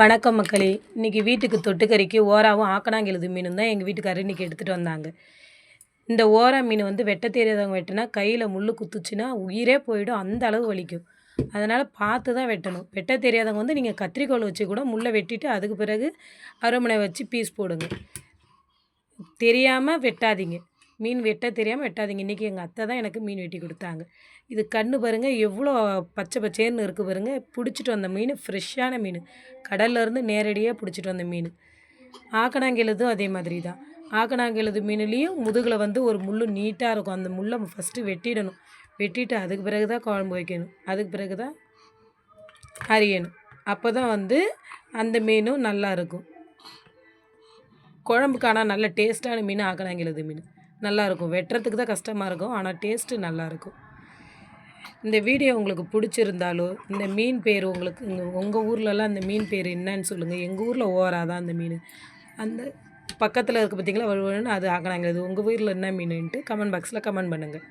வணக்கம் மக்களே. இன்றைக்கி வீட்டுக்கு தொட்டுக்கறிக்கு ஓராவும் ஆக்கணாங்கெழுது மீனும் தான் எங்கள் வீட்டுக்காரர் இன்றைக்கி எடுத்துகிட்டு வந்தாங்க. இந்த ஓரா மீன் வந்து வெட்ட தெரியாதவங்க வெட்டினா கையில் முள் குத்துச்சுன்னா உயிரே போயிடும் அந்த அளவு வலிக்கும். அதனால் பார்த்து தான் வெட்டணும். வெட்ட தெரியாதவங்க வந்து நீங்கள் கத்திரிக்கோல் வச்சு கூட முள்ளை வெட்டிட்டு அதுக்கு பிறகு அருமனை வச்சு பீஸ் போடுங்க. தெரியாமல் வெட்டாதீங்க. மீன் வெட்ட தெரியாமல் வெட்டாதீங்க. இன்றைக்கி எங்கள் அத்தை தான் எனக்கு மீன் வெட்டி கொடுத்தாங்க. இது கண்ணு பாருங்கள் எவ்வளோ பச்சை பச்சேர்னு இருக்குது பாருங்கள் பிடிச்சிட்டு வந்த மீன் ஃப்ரெஷ்ஷான மீன். கடல்லேருந்து நேரடியாக பிடிச்சிட்டு வந்த மீன். ஆக்கணாங்கெழுதும் அதே மாதிரி தான். ஆக்கணாங்கெழுது மீன்லேயும் முதுகில் வந்து ஒரு முள் நீட்டாக இருக்கும். அந்த முள்ளை ஃபஸ்ட்டு வெட்டிடணும். வெட்டிட்டு அதுக்கு பிறகு தான் குழம்பு வைக்கணும். அதுக்கு பிறகு தான் அரியணும். அப்போ தான் வந்து அந்த மீனும் நல்லா இருக்கும். குழம்புக்கு ஆனால் நல்ல டேஸ்ட்டான மீன் ஆக்கணாங்கெழுது மீன். நல்லாயிருக்கும். வெட்டுறதுக்கு தான் கஷ்டமாக இருக்கும். ஆனால் டேஸ்ட்டு நல்லாயிருக்கும். இந்த வீடியோ உங்களுக்கு பிடிச்சிருந்தாலோ இந்த மீன் பேர் உங்களுக்கு உங்கள் ஊர்லலாம் அந்த மீன் பேர் என்னன்னு சொல்லுங்கள் எங்கள் ஊரில் ஓரா தான் அந்த மீன். அந்த பக்கத்தில் இருக்க பார்த்தீங்களா வழுவழுன்னு அது ஆக்கணாங்கெழுது உங்கள் ஊரில் என்ன மீனுன்ட்டு கமெண்ட் பாக்ஸில் கமெண்ட் பண்ணுங்கள்